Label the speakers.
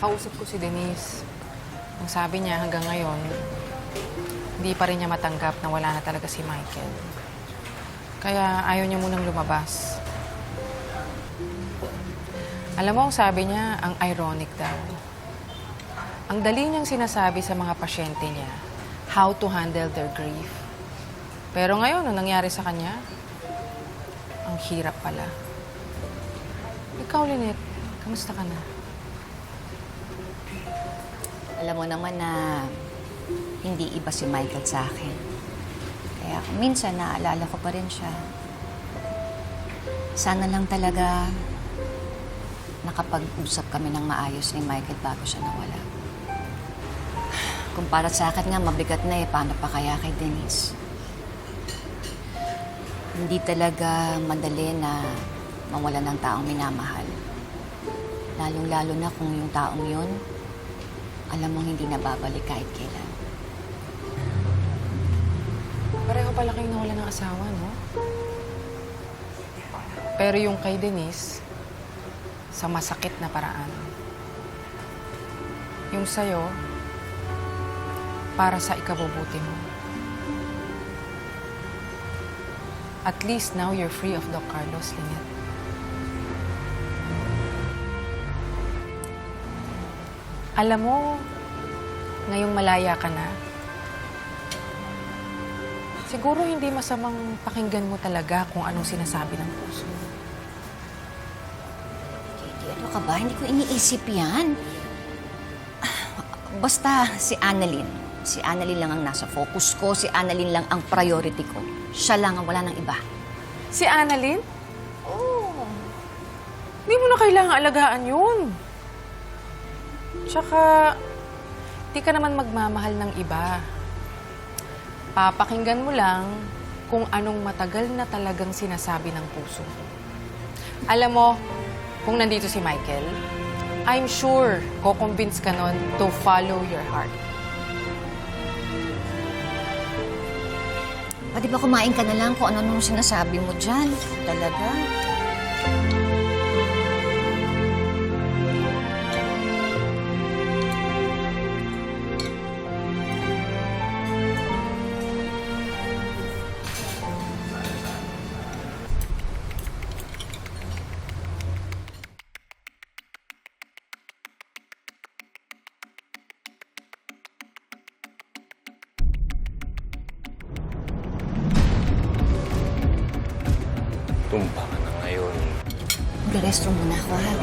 Speaker 1: Nakausap ko si Denise. Ang sabi niya hanggang ngayon, hindi pa rin niya matanggap na wala na talaga si Michael. Kaya ayaw niya munang lumabas. Alam mo, ang sabi niya, ang ironic daw. Ang dali niyang sinasabi sa mga pasyente niya how to handle their grief. Pero ngayon, ang nangyari sa kanya, ang hirap pala. Ikaw, Lynette, kamusta ka na?
Speaker 2: Alam mo naman na hindi iba si Michael sa akin. Kaya minsan naaalala ko pa rin siya. Sana lang talaga nakapag-usap kami ng maayos ni Michael bago siya nawala. Kung para sa akin nga, mabigat na eh. Paano pa kaya kay Denise? Hindi talaga madali na mawala ng taong minamahal. Lalong-lalo na kung yung taong yun alam mong hindi na babalik kahit kailan.
Speaker 1: Pareho pala kayong nawala ng asawa, no? Pero yung kay Denise, sa masakit na paraan. Yung sa'yo, para sa ikabubuti mo. At least now you're free of Doc Carlos, Lynette. Alam mo, ngayong malaya ka na, siguro hindi masamang pakinggan mo talaga kung anong sinasabi ng puso mo.
Speaker 2: Katie, ano ka ba? Hindi ko iniisip yan. Ah, Basta si Annalyn. Si Annalyn lang ang nasa focus ko. Si Annalyn lang ang priority ko. Siya lang ang wala ng iba.
Speaker 1: Si Annalyn?
Speaker 2: Oh.
Speaker 1: Hindi mo na kailangang alagaan yun. Tsaka, di ka naman magmamahal ng iba. Papakinggan mo lang kung anong matagal na talagang sinasabi ng puso mo. Alam mo, kung nandito si Michael, I'm sure ko-convince ka nun to follow your heart.
Speaker 2: Pwede ba kumain ka na lang kung ano nung sinasabi mo dyan? Talaga?
Speaker 3: Tumba ka na ngayon.
Speaker 2: Mag-restroom muna ako, ha?